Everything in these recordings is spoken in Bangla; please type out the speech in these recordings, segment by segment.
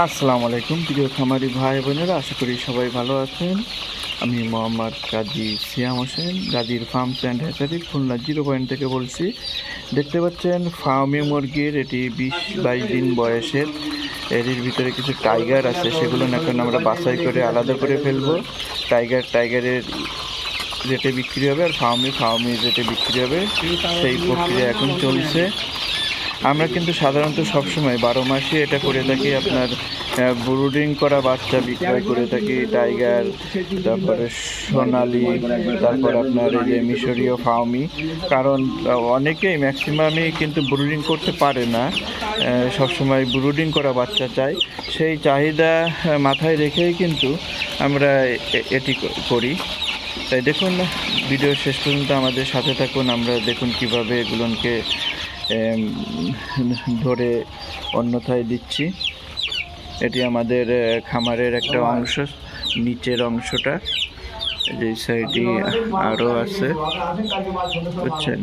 আসসালামু আলাইকুম, প্রিয় খামারি ভাই বোনেরা, আশা করি সবাই ভালো আছেন। আমি মোহাম্মদ কাজী সিয়াম হোসেন, গাজীর farms and hatchery Khulna zero point থেকে বলছি। দেখতে পাচ্ছেন, ফার্মি মুরগির এটি বিশ বাইশ দিন বয়সের এর ভিতরে কিছু টাইগার আছে, সেগুলো এখন আমরা বাছাই করে আলাদা করে ফেলব। টাইগার, টাইগারের রেটে বিক্রি হবে, আর ফার্মি ফার্মি রেটে বিক্রি হবে, সেই প্রক্রিয়া এখন চলছে। আমরা কিন্তু সাধারণত সবসময় বারো মাসে এটা করে থাকি, আপনার ব্রুডিং করা বাচ্চা বিক্রয় করে থাকি, টাইগার, তারপরে সোনালি, তারপর আপনার এই যে মিশরীয় ফাউমি কারণ অনেকেই ম্যাক্সিমামই কিন্তু ব্রুডিং করতে পারে না সবসময় ব্রুডিং করা বাচ্চা চাই। সেই চাহিদা মাথায় রেখেই কিন্তু আমরা এটি করি। তাই দেখুন, ভিডিও শেষ পর্যন্ত আমাদের সাথে থাকুন, আমরা দেখুন কীভাবে এগুলোকে ধরে অন্যথায় দিচ্ছি। এটি আমাদের খামারের একটা অংশ নিচের অংশটা। এই যে সাইডে আরও আছে বুঝছেন?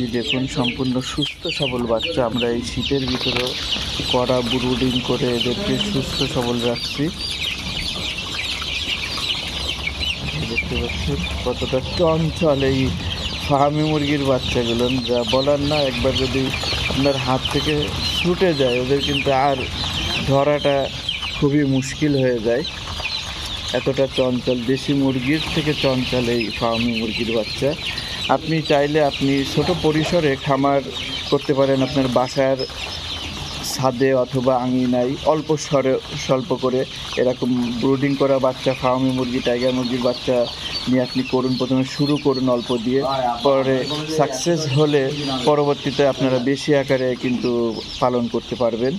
এই দেখুন সম্পূর্ণ সুস্থ সবল বাচ্চা। আমরা এই শীতের ভিতরে কড়া ব্রুডিং করে এদেরকে সুস্থ সবল রাখছি। দেখতে পাচ্ছেন কতটা চঞ্চল এই ফার্মি মুরগির বাচ্চাগুলো, যা বলার না, একবার যদি আপনার হাত থেকে ছুটে যায়, ওদের কিন্তু আর ধরাটা খুবই মুশকিল হয়ে যায়। এতটা চঞ্চল, দেশি মুরগির থেকে চঞ্চল এই ফার্মি মুরগির বাচ্চা। আপনি চাইলে আপনি ছোট পরিসরে খামার করতে পারেন, আপনার বাসার ছাদে অথবা আঙিনায় অল্প স্বরে, স্বল্প করে এরকম ব্রুডিং করা বাচ্চা ফার্মি মুরগি টাইগার মুরগির বাচ্চা নিয়ে আপনি করুন। প্রথমে শুরু করুন অল্প দিয়ে, পরে সাকসেস হলে পরবর্তীতে আপনারা বেশি আকারে কিন্তু পালন করতে পারবেন।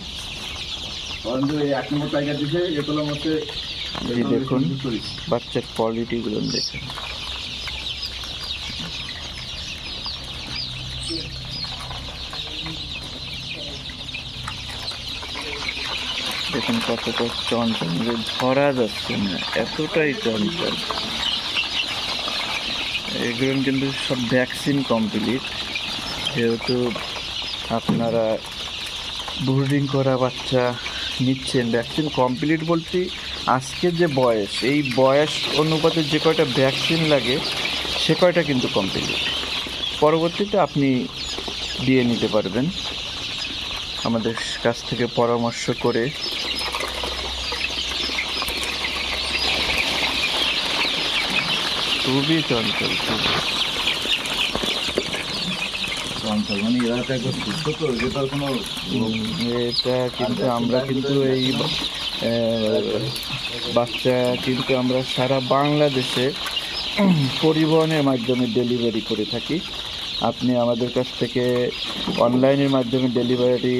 দেখুন, বাচ্চার কোয়ালিটিগুলো দেখুন। দেখুন কতটা চঞ্চল যে ধরা যাচ্ছে না, এতটাই চঞ্চল। এগুলো কিন্তু সব ভ্যাকসিন কমপ্লিট যেহেতু আপনারা ব্রুডিং করা বাচ্চা নিচ্ছেন ভ্যাকসিন কমপ্লিট বলতে আজকের যে বয়স, এই বয়স অনুপাতে যে কয়টা ভ্যাকসিন লাগে, সে কয়টা কিন্তু কমপ্লিট পরবর্তীতে আপনি দিয়ে নিতে পারবেন। আমাদের কাছ থেকে পরামর্শ করে খুবই চঞ্চল চঞ্চল মানে এরা তো সুস্থ তো যে কোনো এটা কিন্তু আমরা কিন্তু এই বাচ্চা কিন্তু আমরা সারা বাংলাদেশে পরিবহনের মাধ্যমে ডেলিভারি করে থাকি। আপনি আমাদের কাছ থেকে অনলাইনের মাধ্যমে ডেলিভারি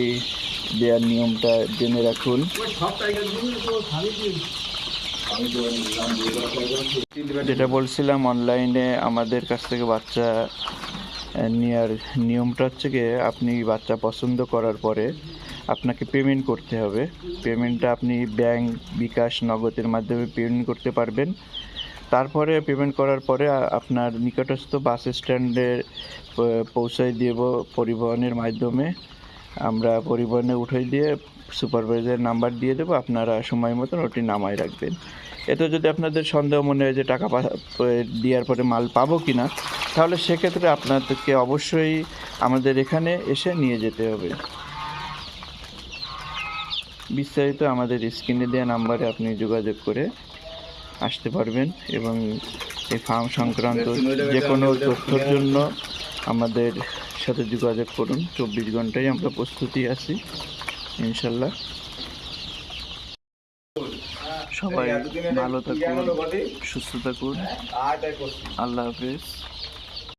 দেওয়ার নিয়মটা জেনে রাখুন। যেটা বলছিলাম, অনলাইনে আমাদের কাছ থেকে বাচ্চা নেওয়ার নিয়মটা হচ্ছে গিয়ে আপনি বাচ্চা পছন্দ করার পরে আপনাকে পেমেন্ট করতে হবে। পেমেন্টটা আপনি ব্যাংক বিকাশ নগদের মাধ্যমে পেমেন্ট করতে পারবেন। তারপরে পেমেন্ট করার পরে আপনার নিকটস্থ বাস স্ট্যান্ডে প- পৌঁছায় দেব পরিবহনের মাধ্যমে। আমরা পরিবহনে উঠাই দিয়ে সুপারভাইজার নাম্বার দিয়ে দেবো, আপনারা সময় মতন ওটি নামায় রাখবেন। এতে যদি আপনাদের সন্দেহ মনে হয় যে টাকা দেওয়ার পরে মাল পাবো কি না তাহলে সেক্ষেত্রে আপনাদেরকে অবশ্যই আমাদের এখানে এসে নিয়ে যেতে হবে। বিস্তারিত আমাদের স্ক্রিনে দেওয়া নাম্বারে আপনি যোগাযোগ করে আসতে পারবেন এবং এই ফার্ম সংক্রান্ত যে কোনো তথ্যর জন্য আমাদের সাথে যোগাযোগ করুন। চব্বিশ ঘন্টায় আমরা প্রস্তুতি আছি ইনশাল্লাহ। সবাই ভালো থাকুন সুস্থ থাকুন। আল্লাহ হাফিজ।